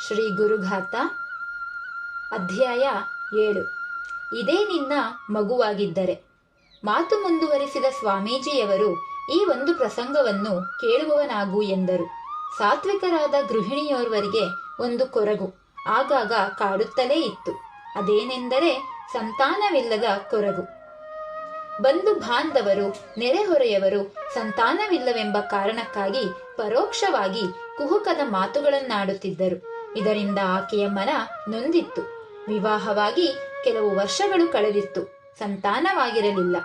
ಶ್ರೀ ಗುರುಘಾತ, ಅಧ್ಯಾಯ ಏಳು. ಇದೇ ನಿನ್ನ ಮಗುವಾಗಿದ್ದರೆ. ಮಾತು ಮುಂದುವರಿಸಿದ ಸ್ವಾಮೀಜಿಯವರು ಈ ಒಂದು ಪ್ರಸಂಗವನ್ನು ಕೇಳುವವನಾಗು ಎಂದರು. ಸಾತ್ವಿಕರಾದ ಗೃಹಿಣಿಯೋರ್ವರಿಗೆ ಒಂದು ಕೊರಗು ಆಗಾಗ ಕಾಡುತ್ತಲೇ ಇತ್ತು. ಅದೇನೆಂದರೆ ಸಂತಾನವಿಲ್ಲದ ಕೊರಗು. ಬಂಧು ಬಾಂಧವರು, ನೆರೆಹೊರೆಯವರು ಸಂತಾನವಿಲ್ಲವೆಂಬ ಕಾರಣಕ್ಕಾಗಿ ಪರೋಕ್ಷವಾಗಿ ಕುಹುಕದ ಮಾತುಗಳನ್ನಾಡುತ್ತಿದ್ದರು. ಇದರಿಂದ ಆಕೆಯ ಮನ ನೊಂದಿತ್ತು. ವಿವಾಹವಾಗಿ ಕೆಲವು ವರ್ಷಗಳು ಕಳೆದಿತ್ತು. ಸಂತಾನವಾಗಿರಲಿಲ್ಲ.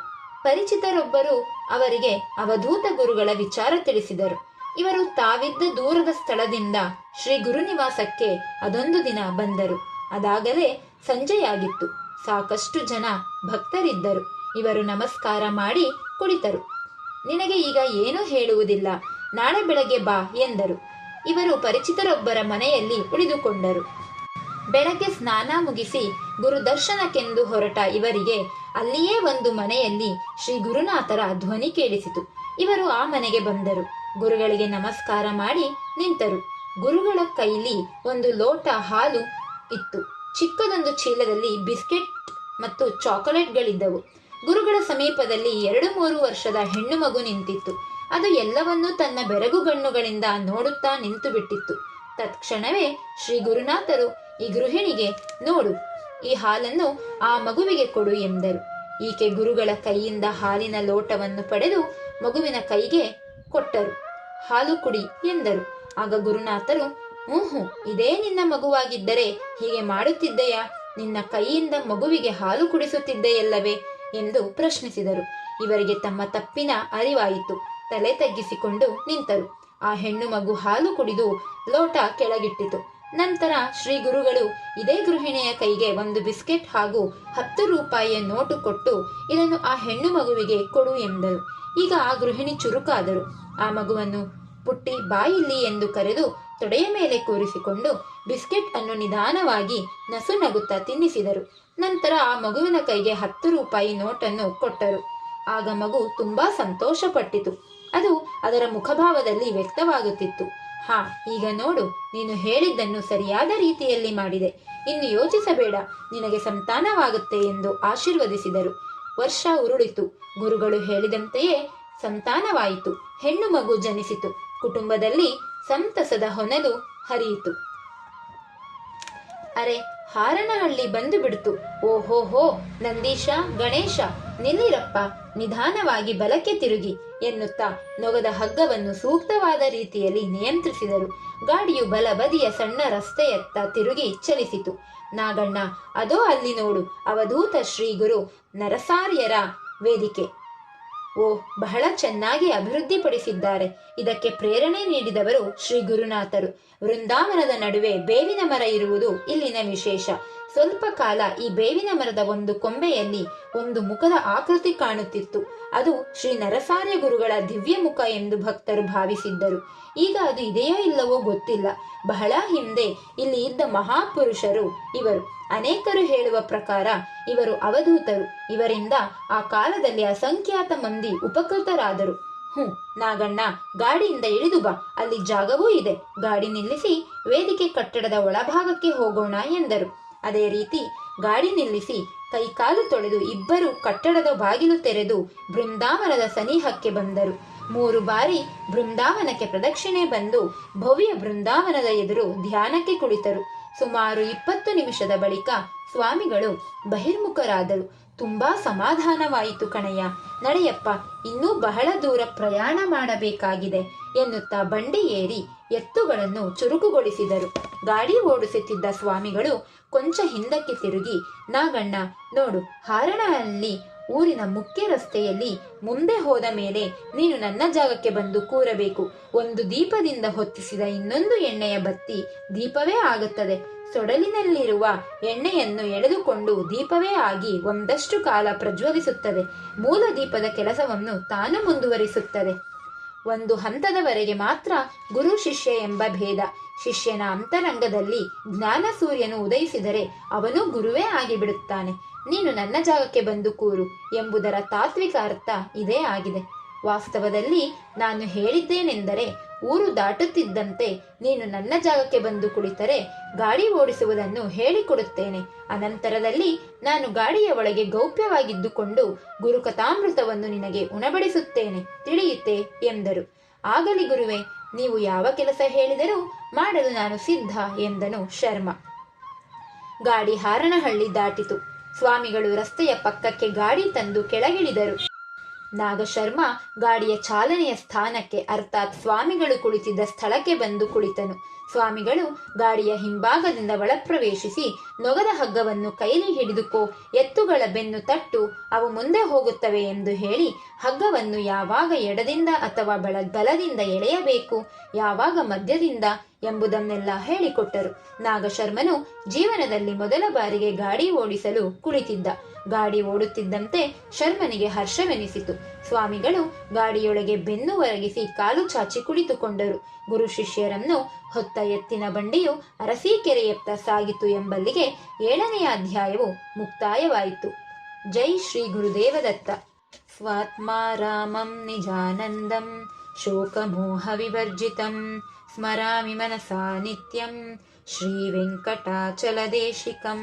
ಪರಿಚಿತರೊಬ್ಬರು ಅವರಿಗೆ ಅವಧೂತ ಗುರುಗಳ ವಿಚಾರ ತಿಳಿಸಿದರು. ಇವರು ತಾವಿದ್ದ ದೂರದ ಸ್ಥಳದಿಂದ ಶ್ರೀ ಗುರುನಿವಾಸಕ್ಕೆ ಅದೊಂದು ದಿನ ಬಂದರು. ಅದಾಗಲೇ ಸಂಜೆಯಾಗಿತ್ತು. ಸಾಕಷ್ಟು ಜನ ಭಕ್ತರಿದ್ದರು. ಇವರು ನಮಸ್ಕಾರ ಮಾಡಿ ಕುಳಿತರು. ನಿನಗೆ ಈಗ ಏನೂ ಹೇಳುವುದಿಲ್ಲ. ನಾಳೆ ಬೆಳಗ್ಗೆ ಬಾ ಎಂದರು. ಇವರು ಪರಿಚಿತರೊಬ್ಬರ ಮನೆಯಲ್ಲಿ ಉಳಿದುಕೊಂಡರು. ಬೆಳಗ್ಗೆ ಸ್ನಾನ ಮುಗಿಸಿ ಗುರು ದರ್ಶನಕ್ಕೆಂದು ಹೊರಟ ಇವರಿಗೆ ಅಲ್ಲಿಯೇ ಒಂದು ಮನೆಯಲ್ಲಿ ಶ್ರೀ ಗುರುನಾಥರ ಧ್ವನಿ ಕೇಳಿಸಿತು. ಇವರು ಆ ಮನೆಗೆ ಬಂದರು. ಗುರುಗಳಿಗೆ ನಮಸ್ಕಾರ ಮಾಡಿ ನಿಂತರು. ಗುರುಗಳ ಕೈಲಿ ಒಂದು ಲೋಟ ಹಾಲು ಇತ್ತು. ಚಿಕ್ಕದೊಂದು ಚೀಲದಲ್ಲಿ ಬಿಸ್ಕೆಟ್ ಮತ್ತು ಚಾಕೊಲೇಟ್ಗಳಿದ್ದವು. ಗುರುಗಳ ಸಮೀಪದಲ್ಲಿ ಎರಡು ಮೂರು ವರ್ಷದ ಹೆಣ್ಣು ಮಗು ನಿಂತಿತ್ತು. ಅದು ಎಲ್ಲವನ್ನೂ ತನ್ನ ಬೆರಗು ಗಣ್ಣುಗಳಿಂದ ನೋಡುತ್ತಾ ನಿಂತು ಬಿಟ್ಟಿತ್ತು. ತತ್ಕ್ಷಣವೇ ಶ್ರೀ ಗುರುನಾಥರು ಈ ಗೃಹಿಣಿಗೆ, ನೋಡು, ಈ ಹಾಲನ್ನು ಆ ಮಗುವಿಗೆ ಕೊಡು ಎಂದರು. ಈಕೆ ಗುರುಗಳ ಕೈಯಿಂದ ಹಾಲಿನ ಲೋಟವನ್ನು ಪಡೆದು ಮಗುವಿನ ಕೈಗೆ ಕೊಟ್ಟರು. ಹಾಲು ಕುಡಿ ಎಂದರು. ಆಗ ಗುರುನಾಥರು ಹ್ಞೂ ಇದೇ ನಿನ್ನ ಮಗುವಾಗಿದ್ದರೆ ಹೀಗೆ ಮಾಡುತ್ತಿದ್ದೆಯಾ? ನಿನ್ನ ಕೈಯಿಂದ ಮಗುವಿಗೆ ಹಾಲು ಕುಡಿಸುತ್ತಿದ್ದೆಯಲ್ಲವೇ? ಎಂದು ಪ್ರಶ್ನಿಸಿದರು. ಇವರಿಗೆ ತಮ್ಮ ತಪ್ಪಿನ ಅರಿವಾಯಿತು. ತಲೆ ತಗ್ಗಿಸಿಕೊಂಡು ನಿಂತರು. ಆ ಹೆಣ್ಣು ಮಗು ಹಾಲು ಕುಡಿದು ಲೋಟ ಕೆಳಗಿಟ್ಟಿತು. ನಂತರ ಶ್ರೀ ಗುರುಗಳು ಇದೇ ಗೃಹಿಣಿಯ ಕೈಗೆ ಒಂದು ಬಿಸ್ಕೆಟ್ ಹಾಗೂ ಹತ್ತು ರೂಪಾಯಿಯ ನೋಟು ಕೊಟ್ಟು ಇದನ್ನು ಆ ಹೆಣ್ಣು ಮಗುವಿಗೆ ಕೊಡು ಎಂದರು ಈಗ ಆ ಗೃಹಿಣಿ ಚುರುಕಾದರು. ಆ ಮಗುವನ್ನು ಪುಟ್ಟಿ ಬಾಯಿಲ್ಲಿ ಎಂದು ಕರೆದು ತೊಡೆಯ ಮೇಲೆ ಕೂರಿಸಿಕೊಂಡು ಬಿಸ್ಕೆಟ್ ಅನ್ನು ನಿಧಾನವಾಗಿ ನಸು ನಗುತ್ತಾ ತಿನ್ನಿಸಿದರು. ನಂತರ ಆ ಮಗುವಿನ ಕೈಗೆ ಹತ್ತು ರೂಪಾಯಿ ನೋಟನ್ನು ಕೊಟ್ಟರು. ಆಗ ಮಗು ತುಂಬಾ ಸಂತೋಷಪಟ್ಟಿತು. ಅದು ಅದರ ಮುಖಭಾವದಲ್ಲಿ ವ್ಯಕ್ತವಾಗುತ್ತಿತ್ತು. ಹಾ, ಈಗ ನೋಡು, ನೀನು ಹೇಳಿದ್ದನ್ನು ಸರಿಯಾದ ರೀತಿಯಲ್ಲಿ ಮಾಡಿದೆ. ಇನ್ನು ಯೋಚಿಸಬೇಡ, ನಿನಗೆ ಸಂತಾನವಾಗುತ್ತೆ ಎಂದು ಆಶೀರ್ವದಿಸಿದರು. ವರ್ಷ ಉರುಳಿತು, ಗುರುಗಳು ಹೇಳಿದಂತೆಯೇ ಸಂತಾನವಾಯಿತು, ಹೆಣ್ಣು ಮಗು ಜನಿಸಿತು, ಕುಟುಂಬದಲ್ಲಿ ಸಂತಸದ ಹೊನಲು ಹರಿಯಿತು. ಅರೆ, ಹಾರನಹಳ್ಳಿ ಬಂದು ಬಿಡ್ತು ಓಹೋಹೋ, ನಂದೀಶ, ಗಣೇಶ, ನಿಲ್ಲಿರಪ್ಪ, ನಿಧಾನವಾಗಿ ಬಲಕ್ಕೆ ತಿರುಗಿ. ಎನ್ನುತ್ತಾ ನೊಗದ ಹಗ್ಗವನ್ನು ಸೂಕ್ತವಾದ ರೀತಿಯಲ್ಲಿ ನಿಯಂತ್ರಿಸಿದರು. ಗಾಡಿಯು ಬಲಬದಿಯ ಸಣ್ಣ ರಸ್ತೆಯತ್ತ ತಿರುಗಿ ಚಲಿಸಿತು. ನಾಗಣ್ಣ, ಅದೋ ಅಲ್ಲಿ ನೋಡು, ಅವಧೂತ ಶ್ರೀ ಗುರು ನರಸಾರ್ಯರ ವೇದಿಕೆ. ಓ, ಬಹಳ ಚೆನ್ನಾಗಿ ಅಭಿವೃದ್ಧಿಪಡಿಸಿದ್ದಾರೆ. ಇದಕ್ಕೆ ಪ್ರೇರಣೆ ನೀಡಿದವರು ಶ್ರೀ ಗುರುನಾಥರು ವೃಂದಾವನದ ನಡುವೆ ಬೇವಿನ ಮರ ಇರುವುದು ಇಲ್ಲಿನ ವಿಶೇಷ. ಸ್ವಲ್ಪ ಕಾಲ ಈ ಬೇವಿನ ಮರದ ಒಂದು ಕೊಂಬೆಯಲ್ಲಿ ಒಂದು ಮುಖದ ಆಕೃತಿ ಕಾಣುತ್ತಿತ್ತು. ಅದು ಶ್ರೀ ನರಸಾರ್ಯ ಗುರುಗಳ ದಿವ್ಯ ಮುಖ ಎಂದು ಭಕ್ತರು ಭಾವಿಸಿದ್ದರು. ಈಗ ಅದು ಇದೆಯೋ ಇಲ್ಲವೋ ಗೊತ್ತಿಲ್ಲ. ಬಹಳ ಹಿಂದೆ ಇಲ್ಲಿ ಇದ್ದ ಮಹಾಪುರುಷರು ಇವರು. ಅನೇಕರು ಹೇಳುವ ಪ್ರಕಾರ ಇವರು ಅವಧೂತರು. ಇವರಿಂದ ಆ ಕಾಲದಲ್ಲಿ ಅಸಂಖ್ಯಾತ ಮಂದಿ ಉಪಕೃತರಾದರು. ಹ್ಮ್, ನಾಗಣ್ಣ, ಗಾಡಿಯಿಂದ ಇಳಿದು ಬಾ. ಅಲ್ಲಿ ಜಾಗವೂ ಇದೆ. ಗಾಡಿ ನಿಲ್ಲಿಸಿ ವೇದಿಕೆ ಕಟ್ಟಡದ ಒಳಭಾಗಕ್ಕೆ ಹೋಗೋಣ ಎಂದರು. ಅದೇ ರೀತಿ ಗಾಡಿ ನಿಲ್ಲಿಸಿ ಕೈಕಾಲು ತೊಳೆದು ಇಬ್ಬರು ಕಟ್ಟಡದ ಬಾಗಿಲು ತೆರೆದು ಬೃಂದಾವನದ ಸನಿಹಕ್ಕೆ ಬಂದರು. ಮೂರು ಬಾರಿ ಬೃಂದಾವನಕ್ಕೆ ಪ್ರದಕ್ಷಿಣೆ ಬಂದು ಭವ್ಯ ಬೃಂದಾವನದ ಎದುರು ಧ್ಯಾನಕ್ಕೆ ಕುಳಿತರು. ಸುಮಾರು ಇಪ್ಪತ್ತು ನಿಮಿಷದ ಬಳಿಕ ಸ್ವಾಮಿಗಳು ಬಹಿರ್ಮುಖರಾದರು. ತುಂಬಾ ಸಮಾಧಾನವಾಯಿತು ಕಣಯ್ಯ. ನಡೆಯಪ್ಪ, ಇನ್ನೂ ಬಹಳ ದೂರ ಪ್ರಯಾಣ ಮಾಡಬೇಕಾಗಿದೆ ಎನ್ನುತ್ತಾ ಬಂಡಿ ಏರಿ ಎತ್ತುಗಳನ್ನು ಚುರುಕುಗೊಳಿಸಿದರು. ಗಾಡಿ ಓಡಿಸುತ್ತಿದ್ದ ಸ್ವಾಮಿಗಳು ಕೊಂಚ ಹಿಂದಕ್ಕೆ ತಿರುಗಿ, ನಾಗಣ್ಣ, ನೋಡು ಹಾರಣಹಳ್ಳಿ ಊರಿನ ಮುಖ್ಯ ರಸ್ತೆಯಲ್ಲಿ ಮುಂದೆ ಹೋದ ಮೇಲೆ ನೀನು ನನ್ನ ಜಾಗಕ್ಕೆ ಬಂದು ಕೂರಬೇಕು. ಒಂದು ದೀಪದಿಂದ ಹೊತ್ತಿಸಿದ ಇನ್ನೊಂದು ಎಣ್ಣೆಯ ಬತ್ತಿ ದೀಪವೇ ಆಗುತ್ತದೆ. ಸೊಡಲಿನಲ್ಲಿರುವ ಎಣ್ಣೆಯನ್ನು ಎಳೆದುಕೊಂಡು ದೀಪವೇ ಆಗಿ ಒಂದಷ್ಟು ಕಾಲ ಪ್ರಜ್ವಲಿಸುತ್ತದೆ. ಮೂಲ ದೀಪದ ಕೆಲಸವನ್ನು ತಾನು ಮುಂದುವರಿಸುತ್ತದೆ. ಒಂದು ಹಂತದವರೆಗೆ ಮಾತ್ರ ಗುರು ಶಿಷ್ಯ ಎಂಬ ಭೇದ. ಶಿಷ್ಯನ ಅಂತರಂಗದಲ್ಲಿ ಜ್ಞಾನ ಸೂರ್ಯನು ಉದಯಿಸಿದರೆ ಅವನು ಗುರುವೇ ಆಗಿಬಿಡುತ್ತಾನೆ. ನೀನು ನನ್ನ ಜಾಗಕ್ಕೆ ಬಂದು ಕೂರು ಎಂಬುದರ ತಾತ್ವಿಕ ಅರ್ಥ ಇದೇ ಆಗಿದೆ. ವಾಸ್ತವದಲ್ಲಿ ನಾನು ಹೇಳಿದ್ದೇನೆಂದರೆ ಊರು ದಾಟುತ್ತಿದ್ದಂತೆ ನೀನು ನನ್ನ ಜಾಗಕ್ಕೆ ಬಂದು ಕುಳಿತರೆ ಗಾಡಿ ಓಡಿಸುವುದನ್ನು ಹೇಳಿಕೊಡುತ್ತೇನೆ. ಅನಂತರದಲ್ಲಿ ನಾನು ಗಾಡಿಯ ಒಳಗೆ ಗೌಪ್ಯವಾಗಿದ್ದುಕೊಂಡು ಗುರುಕಥಾಮೃತವನ್ನು ನಿನಗೆ ಉಣಬಡಿಸುತ್ತೇನೆ ತಿಳಿಯುತ್ತೆ ಎಂದರು. ಆಗಲಿ ಗುರುವೆ, ನೀವು ಯಾವ ಕೆಲಸ ಹೇಳಿದರೂ ಮಾಡಲು ನಾನು ಸಿದ್ಧ, ಎಂದನು ಶರ್ಮ. ಗಾಡಿ ಹಾರನಹಳ್ಳಿ ದಾಟಿತು. ಸ್ವಾಮಿಗಳು ರಸ್ತೆಯ ಪಕ್ಕಕ್ಕೆ ಗಾಡಿ ತಂದು ಕೆಳಗಿಳಿದರು. ನಾಗಶರ್ಮ ಗಾಡಿಯ ಚಾಲನೆಯ ಸ್ಥಾನಕ್ಕೆ ಅರ್ಥಾತ್ ಸ್ವಾಮಿಗಳು ಕುಳಿತಿದ್ದ ಸ್ಥಳಕ್ಕೆ ಬಂದು ಕುಳಿತನು. ಸ್ವಾಮಿಗಳು ಗಾಡಿಯ ಹಿಂಭಾಗದಿಂದ ಒಳಪ್ರವೇಶಿಸಿ ನೊಗದ ಹಗ್ಗವನ್ನು ಕೈಲಿ ಹಿಡಿದುಕೋ, ಎತ್ತುಗಳ ಬೆನ್ನು ತಟ್ಟು ಅವು ಮುಂದೆ ಹೋಗುತ್ತವೆ ಎಂದು ಹೇಳಿ ಹಗ್ಗವನ್ನು ಯಾವಾಗ ಎಡದಿಂದ ಅಥವಾ ಬಲದಿಂದ ಎಳೆಯಬೇಕು, ಯಾವಾಗ ಮಧ್ಯದಿಂದ ಎಂಬುದನ್ನೆಲ್ಲ ಹೇಳಿಕೊಟ್ಟರು. ನಾಗಶರ್ಮನು ಜೀವನದಲ್ಲಿ ಮೊದಲ ಬಾರಿಗೆ ಗಾಡಿ ಓಡಿಸಲು ಕುಳಿತಿದ್ದ. ಗಾಡಿ ಓಡುತ್ತಿದ್ದಂತೆ ಶರ್ಮನಿಗೆ ಹರ್ಷವೆನಿಸಿತು. ಸ್ವಾಮಿಗಳು ಗಾಡಿಯೊಳಗೆ ಬೆನ್ನು ಒರಗಿಸಿ ಕಾಲು ಚಾಚಿ ಕುಳಿತುಕೊಂಡರು. ಗುರು ಶಿಷ್ಯರನ್ನು ಹೊತ್ತ ಎತ್ತಿನ ಬಂಡಿಯು ಅರಸೀಕೆರೆಯತ್ತ ಸಾಗಿತು ಎಂಬಲ್ಲಿಗೆ ಏಳನೆಯ ಅಧ್ಯಾಯವು ಮುಕ್ತಾಯವಾಯಿತು. ಜೈ ಶ್ರೀ ಗುರುದೇವದತ್ತ. ಸ್ವಾತ್ಮಾರಾಮಂ ನಿಜಾನಂದಂ, ಶೋಕಮೋಹ ವಿವರ್ಜಿತಂ, ಸ್ಮರಾಮಿ ಮನಸಾ ನಿತ್ಯಂ, ಶ್ರೀ ವೆಂಕಟಾಚಲದೇಶಿಕಂ